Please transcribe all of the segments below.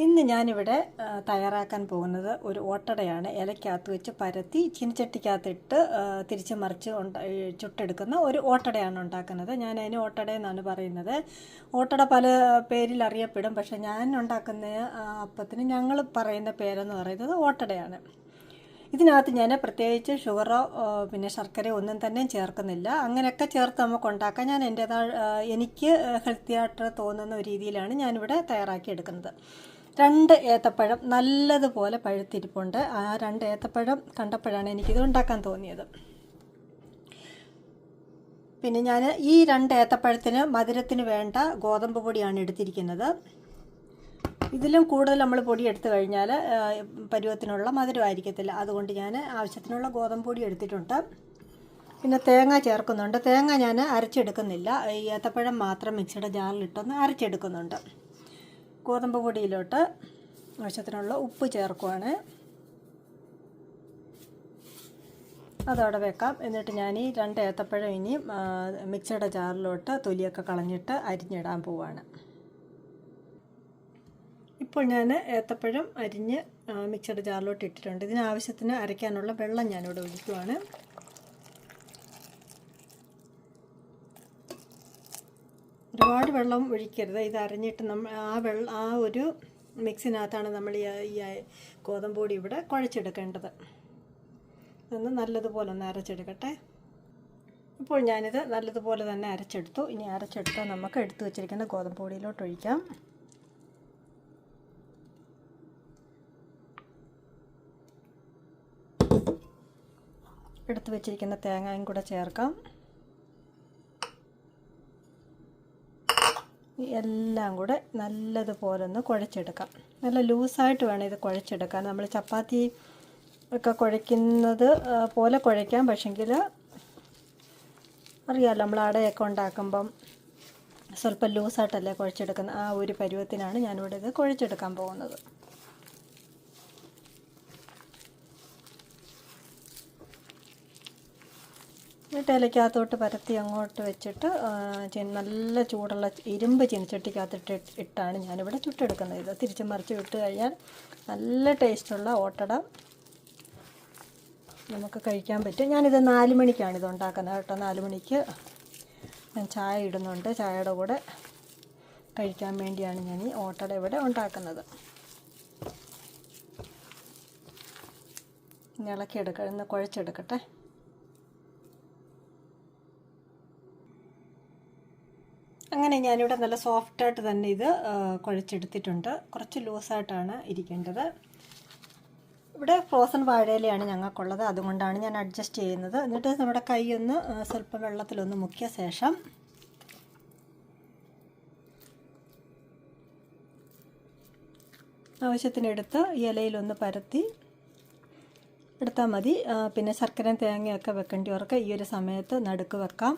ഇന്ന് ഞാനിവിടെ തയ്യാറാക്കാൻ പോകുന്നത് ഒരു ഓട്ടടയാണ്. ഇലക്കകത്ത് വെച്ച് പരത്തി ചീനച്ചട്ടിക്കകത്തിട്ട് തിരിച്ച് മറിച്ച് ചുട്ടെടുക്കുന്ന ഒരു ഓട്ടടയാണ് ഉണ്ടാക്കുന്നത്. ഞാൻ അതിന് ഓട്ടട എന്നാണ് പറയുന്നത്. ഓട്ടട പല പേരിൽ അറിയപ്പെടും പക്ഷേ ഞാൻ ഉണ്ടാക്കുന്ന അപ്പത്തിന് ഞങ്ങൾ പറയുന്ന പേരെന്ന് പറയുന്നത് ഓട്ടടയാണ്. ഇതിനകത്ത് ഞാൻ പ്രത്യേകിച്ച് ഷുഗറോ പിന്നെ ശർക്കരയോ ഒന്നും തന്നെ ചേർക്കുന്നില്ല. അങ്ങനെയൊക്കെ ചേർത്ത് നമുക്ക് ഉണ്ടാക്കാൻ ഞാൻ എന്റേതായ എനിക്ക് ഹെൽത്തി ആയിട്ട് തോന്നുന്ന രീതിയിലാണ് ഞാനിവിടെ തയ്യാറാക്കി എടുക്കുന്നത് രണ്ട് ഏത്തപ്പഴം നല്ലതുപോലെ പഴുത്തിരിപ്പുണ്ട്. ആ രണ്ട് ഏത്തപ്പഴം കണ്ടപ്പോഴാണ് എനിക്കിത് ഉണ്ടാക്കാൻ തോന്നിയത്. പിന്നെ ഞാൻ ഈ രണ്ട് ഏത്തപ്പഴത്തിന് മധുരത്തിന് വേണ്ട ഗോതമ്പ് പൊടിയാണ് എടുത്തിരിക്കുന്നത്. ഇതിലും കൂടുതൽ നമ്മൾ പൊടി എടുത്തു കഴിഞ്ഞാൽ പരുവത്തിനുള്ള മധുരമായിരിക്കത്തില്ല. അതുകൊണ്ട് ഞാൻ ആവശ്യത്തിനുള്ള ഗോതമ്പ് പൊടി എടുത്തിട്ടുണ്ട്. പിന്നെ തേങ്ങ ചേർക്കുന്നുണ്ട്. തേങ്ങ ഞാൻ അരച്ചെടുക്കുന്നില്ല. ഈ ഏത്തപ്പഴം മാത്രം മിക്സിയുടെ ജാറിലിട്ടൊന്ന് അരച്ചെടുക്കുന്നുണ്ട്. ഗോതമ്പ് പൊടിയിലോട്ട് ആവശ്യത്തിനുള്ള ഉപ്പ് ചേർക്കുവാണ്. അതവിടെ വെക്കാം. എന്നിട്ട് ഞാൻ ഈ രണ്ട് ഏത്തപ്പഴം ഇനി മിക്സിയുടെ ജാറിലോട്ട് തൊലിയൊക്കെ കളഞ്ഞിട്ട് അരിഞ്ഞിടാൻ പോവാണ്. ഇപ്പോൾ ഞാൻ ഏത്തപ്പഴം അരിഞ്ഞ് മിക്സിയുടെ ജാറിലോട്ട് ഇട്ടിട്ടുണ്ട്. ഇതിന് ആവശ്യത്തിന് അരയ്ക്കാനുള്ള വെള്ളം ഞാനിവിടെ ഒഴിക്കുവാണ്. ഒരുപാട് വെള്ളം ഒഴിക്കരുത്. ഇത് അരഞ്ഞിട്ട് നമ്മൾ ആ വെള്ള ആ ഒരു മിക്സിനകത്താണ് നമ്മൾ ഈ ഈ ഗോതമ്പ് പൊടി ഇവിടെ കുഴച്ചെടുക്കേണ്ടത്. ഒന്ന് നല്ലതുപോലെ ഒന്ന് അരച്ചെടുക്കട്ടെ. ഇപ്പോൾ ഞാനിത് നല്ലതുപോലെ തന്നെ അരച്ചെടുത്തു. ഇനി അരച്ചെടുത്താൽ നമുക്ക് എടുത്തു വച്ചിരിക്കുന്ന ഗോതമ്പൊടിയിലോട്ട് ഒഴിക്കാം. എടുത്തു വെച്ചിരിക്കുന്ന തേങ്ങയും കൂടെ ചേർക്കാം. എല്ലാം കൂടെ നല്ലതുപോലെ ഒന്ന് കുഴച്ചെടുക്കാം. നല്ല ലൂസായിട്ട് വേണം ഇത് കുഴച്ചെടുക്കാൻ. നമ്മൾ ചപ്പാത്തി ഒക്കെ കുഴയ്ക്കുന്നത് പോലെ കുഴയ്ക്കാം. പക്ഷെങ്കിൽ അറിയാമല്ലോ നമ്മൾ അടയൊക്കെ ഉണ്ടാക്കുമ്പം സ്വല്പം ലൂസായിട്ടല്ലേ കുഴച്ചെടുക്കുന്നത്. ആ ഒരു പരുവത്തിനാണ് ഞാനിവിടെ ഇത് കുഴച്ചെടുക്കാൻ പോകുന്നത്. എന്നിട്ട് ഇലക്കകത്തോട്ട് പരത്തി അങ്ങോട്ട് വെച്ചിട്ട് നല്ല ചൂടുള്ള ഇരുമ്പ് ചീനച്ചട്ടിക്കകത്തിട്ട് ഇട്ടാണ് ഞാനിവിടെ ചുട്ടെടുക്കുന്നത്. ഇത് തിരിച്ച് മറിച്ച് വിട്ട് കഴിഞ്ഞാൽ നല്ല ടേസ്റ്റുള്ള ഓട്ടട നമുക്ക് കഴിക്കാൻ പറ്റും. ഞാനിത് നാല് മണിക്കാണ് ഇത് ഉണ്ടാക്കുന്നത് കേട്ടോ. നാല് മണിക്ക് ഞാൻ ചായ ഇടുന്നുണ്ട്. ചായയുടെ കൂടെ കഴിക്കാൻ വേണ്ടിയാണ് ഞാൻ ഈ ഓട്ടട ഇവിടെ ഉണ്ടാക്കുന്നത്. ഇനി ഇളക്കിയെടുക്ക ഒന്ന് കുഴച്ചെടുക്കട്ടെ. അങ്ങനെ ഞാനിവിടെ നല്ല സോഫ്റ്റായിട്ട് തന്നെ ഇത് കുഴച്ചെടുത്തിട്ടുണ്ട്. കുറച്ച് ലൂസായിട്ടാണ് ഇരിക്കേണ്ടത്. ഇവിടെ ഫ്രോസൺ വാഴയിലയാണ് ഞങ്ങൾക്കുള്ളത്. അതുകൊണ്ടാണ് ഞാൻ അഡ്ജസ്റ്റ് ചെയ്യുന്നത്. എന്നിട്ട് നമ്മുടെ കൈ ഒന്ന് സ്വല്പം വെള്ളത്തിലൊന്ന് മുക്കിയ ശേഷം ആവശ്യത്തിനെടുത്ത് ഇലയിലൊന്ന് പരത്തി എടുത്താൽ മതി. പിന്നെ ശർക്കരയും തേങ്ങയൊക്കെ വെക്കേണ്ടിയവർക്ക് ഈ ഒരു സമയത്ത് നടുക്ക് വെക്കാം.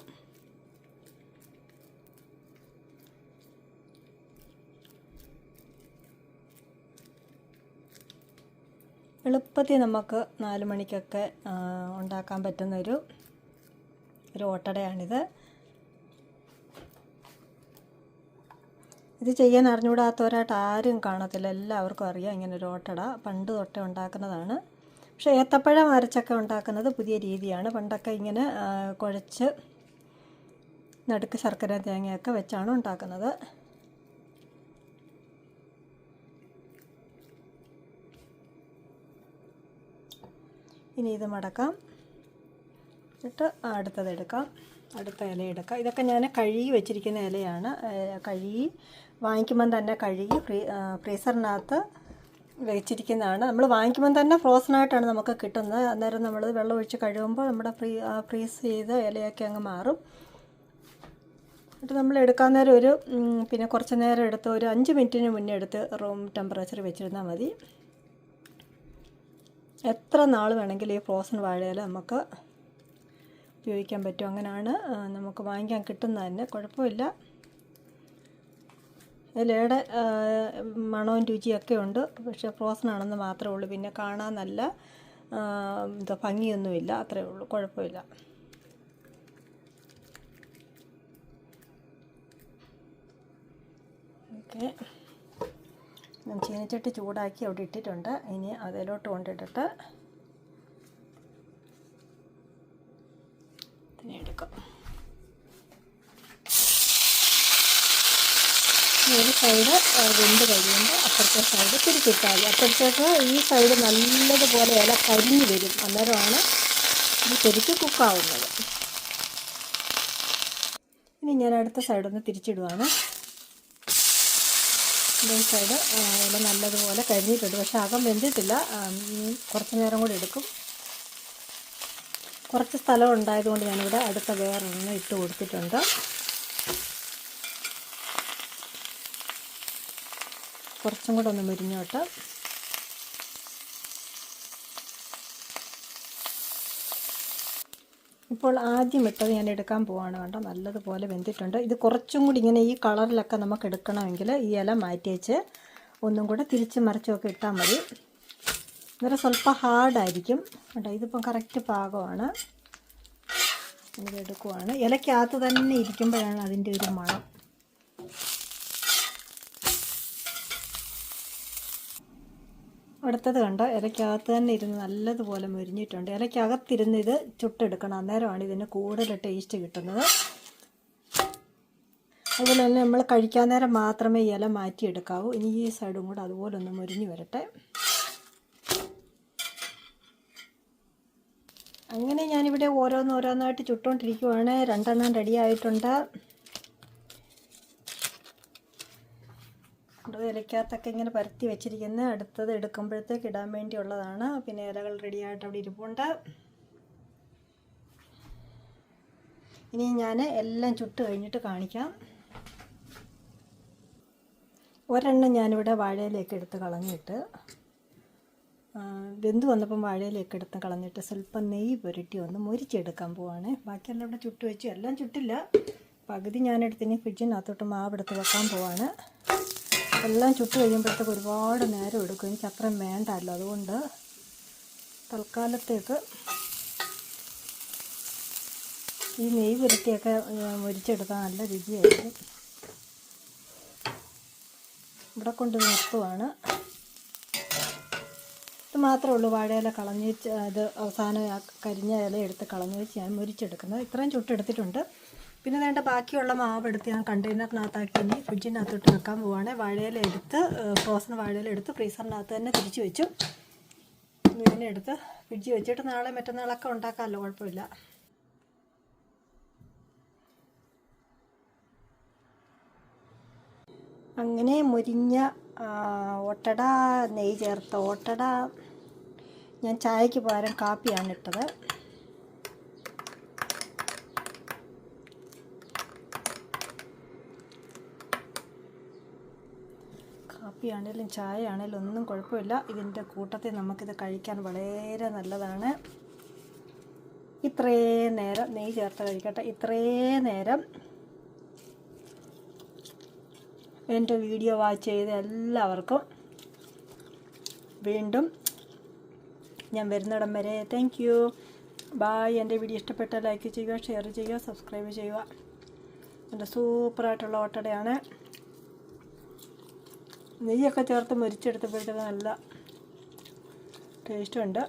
എളുപ്പത്തിൽ നമുക്ക് നാല് മണിക്കൊക്കെ ഉണ്ടാക്കാൻ പറ്റുന്നൊരു ഒരു ഓട്ടടയാണിത്. ഇത് ചെയ്യാൻ അറിഞ്ഞുകൂടാത്തവരായിട്ട് ആരും കാണത്തില്ല. എല്ലാവർക്കും അറിയാം ഇങ്ങനെ ഒരു ഓട്ടട. പണ്ട് തൊട്ടേ ഉണ്ടാക്കുന്നതാണ്. പക്ഷേ ഏത്തപ്പഴം അരച്ചൊക്കെ ഉണ്ടാക്കുന്നത് പുതിയ രീതിയാണ്. പണ്ടൊക്കെ ഇങ്ങനെ കുഴച്ച് നടുക്ക് ശർക്കര തേങ്ങയൊക്കെ വെച്ചാണ് ഉണ്ടാക്കുന്നത്. ഇനി ഇത് മടക്കാം. എന്നിട്ട് അടുത്തത് എടുക്കാം. അടുത്ത ഇല എടുക്കാം. ഇതൊക്കെ ഞാൻ കഴുകി വെച്ചിരിക്കുന്ന ഇലയാണ്. കഴുകി വാങ്ങിക്കുമ്പം തന്നെ കഴുകി ഫ്രീ ഫ്രീസറിനകത്ത് വെച്ചിരിക്കുന്നതാണ്. നമ്മൾ വാങ്ങിക്കുമ്പം തന്നെ ഫ്രോസണായിട്ടാണ് നമുക്ക് കിട്ടുന്നത്. അന്നേരം നമ്മൾ വെള്ളം ഒഴിച്ച് കഴുകുമ്പോൾ നമ്മുടെ ഫ്രീ ഫ്രീസ് ചെയ്ത ഇലയൊക്കെ അങ്ങ് മാറും. എന്നിട്ട് നമ്മൾ എടുക്കാൻ നേരം ഒരു പിന്നെ കുറച്ച് നേരം എടുത്ത് ഒരു അഞ്ച് മിനിറ്റിന് മുന്നേ എടുത്ത് റൂം ടെമ്പറേച്ചർ വെച്ചിരുന്നാൽ മതി. എത്ര നാൾ വേണമെങ്കിലും ഈ ഫ്രോസൺ വാഴയില നമുക്ക് ഉപയോഗിക്കാൻ പറ്റും. അങ്ങനെയാണ് നമുക്ക് വാങ്ങിക്കാൻ കിട്ടുന്നത് തന്നെ. കുഴപ്പമില്ല. ആ, മണവും രുചിയൊക്കെ ഉണ്ട്. പക്ഷേ ഫ്രോസൺ ആണെന്ന് മാത്രമേ ഉള്ളൂ. പിന്നെ കാണാൻ നല്ല എന്താ ഭംഗിയൊന്നുമില്ല. അത്രയേ ഉള്ളൂ. കുഴപ്പമില്ല. ഓക്കെ. ചീനച്ചട്ടി ചൂടാക്കി അവിടെ ഇട്ടിട്ടുണ്ട്. ഇനി അതിലോട്ട് കൊണ്ടിട്ടിട്ട് ഒരു സൈഡ് വെന്ത് കഴിയുമ്പോൾ അപ്പുറത്തെ സൈഡ് തിരിച്ചിട്ടാൽ മതി. അപ്പോഴത്തേക്ക് ഈ സൈഡ് നല്ലതുപോലെ ഇല കരിഞ്ഞ് വരും. അന്നേരമാണ് ഇത് ശരിക്ക് കുക്കാവുന്നത് ഇനി ഞാൻ അടുത്ത സൈഡൊന്ന് തിരിച്ചിടുവാണ്. ഈ സൈഡ് ഇല നല്ലതുപോലെ കരിഞ്ഞിട്ടുണ്ട് പക്ഷെ അകം വെന്തിട്ടില്ല. കുറച്ച് നേരം കൂടി എടുക്കും. കുറച്ച് സ്ഥലം ഉണ്ടായതുകൊണ്ട് ഞാനിവിടെ അടുത്ത വേറൊന്ന് ഇട്ട് കൊടുത്തിട്ടുണ്ട്. കുറച്ചും കൂടെ ഒന്ന് മുരിഞ്ഞോട്ട്. ഇപ്പോൾ ആദ്യം ഇട്ടത് ഞാൻ എടുക്കാൻ പോവാണ് കണ്ടോ? നല്ലതുപോലെ വെന്തിട്ടുണ്ട്. ഇത് കുറച്ചും കൂടി ഇങ്ങനെ ഈ കളറിലൊക്കെ നമുക്ക് എടുക്കണമെങ്കിൽ ഈ ഇല മാറ്റി വെച്ച് ഒന്നും കൂടെ തിരിച്ച് മറിച്ചൊക്കെ ഇട്ടാൽ മതി. ഇന്നലെ സ്വല്പം ഹാർഡായിരിക്കും കേട്ടോ ഇതിപ്പം കറക്റ്റ് പാകമാണ്. എടുക്കുവാണ്. ഇലയ്ക്കകത്ത് തന്നെ ഇരിക്കുമ്പോഴാണ് അതിന്റെ ഒരു മണം. അടുത്തത് കണ്ടോ? ഇലയ്ക്കകത്ത് തന്നെ ഇരുന്ന് നല്ലതുപോലെ മുരിഞ്ഞിട്ടുണ്ട്. ഇലയ്ക്കകത്തിരുന്ന് ഇത് ചുട്ടെടുക്കണം. അന്നേരമാണ് ഇതിന് കൂടുതൽ ടേസ്റ്റ് കിട്ടുന്നത്. അതുപോലെ തന്നെ നമ്മൾ കഴിക്കാൻ നേരം മാത്രമേ ഇല മാറ്റിയെടുക്കാവൂ. ഇനി ഈ സൈഡും കൂടെ അതുപോലെ ഒന്ന് മുരിഞ്ഞ് വരട്ടെ. അങ്ങനെ ഞാനിവിടെ ഓരോന്നോരോന്നായിട്ട് ചുട്ടുകൊണ്ടിരിക്കുവാണ് രണ്ടെണ്ണം റെഡി ആയിട്ടുണ്ട്. അത് ഇലക്കകത്തൊക്കെ ഇങ്ങനെ പരത്തി വെച്ചിരിക്കുന്ന അടുത്തത് എടുക്കുമ്പോഴത്തേക്ക് ഇടാൻ വേണ്ടിയുള്ളതാണ്. പിന്നെ ഇലകൾ റെഡിയായിട്ട് അവിടെ ഇരിപ്പുണ്ട്. ഇനി ഞാൻ എല്ലാം ചുട്ട് കഴിഞ്ഞിട്ട് കാണിക്കാം. ഒരെണ്ണം ഞാനിവിടെ വാഴയിലേക്ക് എടുത്ത് കളഞ്ഞിട്ട് വെന്ത് വന്നപ്പം വാഴയിലേക്ക് എടുത്ത് കളഞ്ഞിട്ട് സ്വല്പം നെയ്യ് പുരട്ടി ഒന്ന് മുരിച്ചെടുക്കാൻ പോവാണ്. ബാക്കിയെല്ലാം ഇവിടെ ചുട്ട് വെച്ചു. എല്ലാം ചുട്ടില്ല. പകുതി ഞാനെടുത്തിനി ഫ്രിഡ്ജിനകത്തോട്ട് മാവെടുത്ത് വെക്കാൻ പോവാണ്. എല്ലാം ചുട്ട് കഴിയുമ്പോഴത്തേക്ക് ഒരുപാട് നേരം എടുക്കും. എനിക്ക് അത്രയും വേണ്ടല്ലോ. അതുകൊണ്ട് തൽക്കാലത്തേക്ക് ഈ നെയ് പുരട്ടിയൊക്കെ മുരിച്ചെടുക്കാൻ നല്ല രുചിയായിരിക്കും. ഇവിടെ കൊണ്ട് നിർത്തുവാണ്. ഇത് മാത്രമേ ഉള്ളൂ. വാഴയില കളഞ്ഞ് അത് അവസാനം കരിഞ്ഞ ഇല എടുത്ത് കളഞ്ഞ് വെച്ച് ഞാൻ മുരിച്ചെടുക്കുന്നത്. ഇത്രയും ചുട്ടെടുത്തിട്ടുണ്ട്. പിന്നെ വേണ്ട ബാക്കിയുള്ള മാവ് എടുത്ത് ഞാൻ കണ്ടെയ്നറിനകത്താക്കി ഇനി ഫ്രിഡ്ജിനകത്തോട്ട് വെക്കാൻ പോവാണ്. വാഴയിലെടുത്ത് ഫ്രോസൺ വാഴയിലെടുത്ത് ഫ്രീസറിനകത്ത് തന്നെ തിരിച്ചു വെച്ചു. ഇതിനെ എടുത്ത് ഫ്രിഡ്ജിൽ വെച്ചിട്ട് നാളെ മറ്റന്നാളൊക്കെ ഉണ്ടാക്കാമല്ലോ കുഴപ്പമില്ല. അങ്ങനെ മുരിഞ്ഞ ഓട്ടട നെയ്യ് ചേർത്ത ഓട്ടട ഞാൻ ചായക്ക് പകരം കാപ്പിയാണ് ഇട്ടത്. കാപ്പിയാണേലും ചായ ആണേലും ഒന്നും കുഴപ്പമില്ല. ഇതിന്റെ കൂട്ടത്തിൽ നമുക്കിത് കഴിക്കാൻ വളരെ നല്ലതാണ്. ഇത്രയും നേരം നെയ്യ് ചേർത്ത് കഴിക്കട്ടെ. ഇത്രയും നേരം എന്റെ വീഡിയോ വാച്ച് ചെയ്ത എല്ലാവർക്കും വീണ്ടും ഞാൻ വരുന്നിടം വരെ. താങ്ക് യു ബായ് എന്റെ വീഡിയോ ഇഷ്ടപ്പെട്ട ലൈക്ക് ചെയ്യുക ഷെയർ ചെയ്യുക സബ്സ്ക്രൈബ് ചെയ്യുക. എന്റെ സൂപ്പറായിട്ടുള്ള ഓട്ടടയാണ്. നെയ്യൊക്കെ ചേർത്ത് മുരിച്ചെടുത്തപ്പോഴത്തേക്ക് നല്ല ടേസ്റ്റുണ്ട്